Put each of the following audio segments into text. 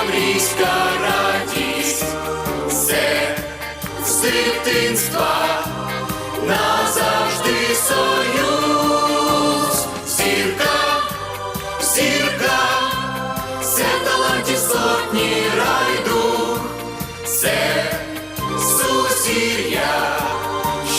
таврійська радість, це з дитинства назавжди союз. Зірка, зірка, це талантів сотні райду, це сусір'я,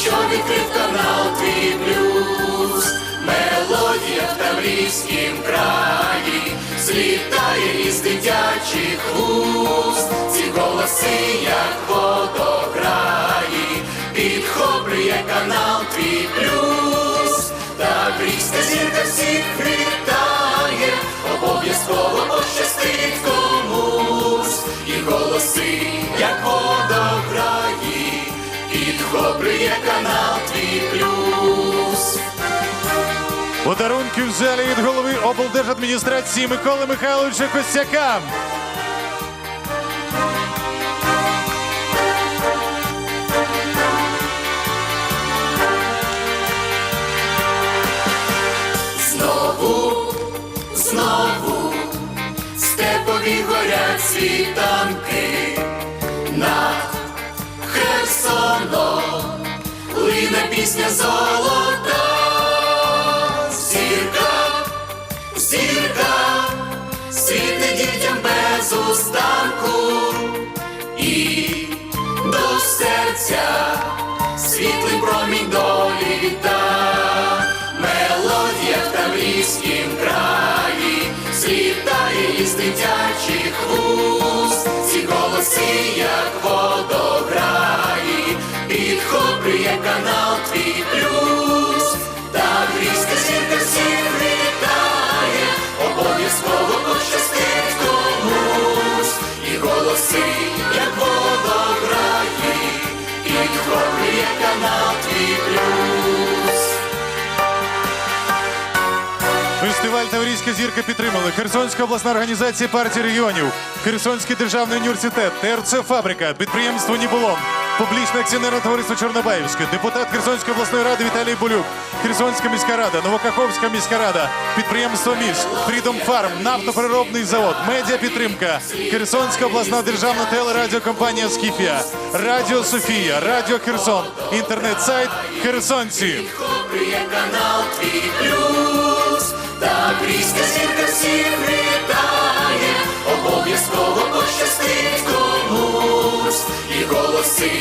що відкрив канал твій плюс, мелодія в Таврійськім краї злітає із дитячих вуст, ці голоси, як водограї, підхоплює канал твій плюс, та грізька зірка всіх вітає, обов'язково Подарунки в від голови облдержадміністрації Миколи Михайловича Костяка. Знову, знову степові горять світанки над Херсоном лине пісня золота, злітає із дитячих вуст, ці голоси, як водограї, підхоплює канал твій плюс, Таврійська зірка всіх вітає, обов'язково пощастить комусь, і голоси, як водограї, підхоплює канал твій плюс. Фестиваль Таврійська зірка підтримали Херсонська обласна організація партії регіонів, Херсонський державний університет, ТРЦ Фабрика, підприємство Нібулон, публічне акціонерне товариство Чорнобаївське, депутат Херсонської обласної ради Віталій Болюк, Херсонська міська рада, Новокаховська міська рада, підприємство МІС, Фрідом Фарм, нафтопереробний завод, медіа підтримка, Херсонська обласна державна телерадіокомпанія Скіфія, Радіо Софія, Радіо Херсон, інтернет-сайт Херсонці. Таврійська зірка всіх вітає, обов'язково пощастить комусь, і голоси,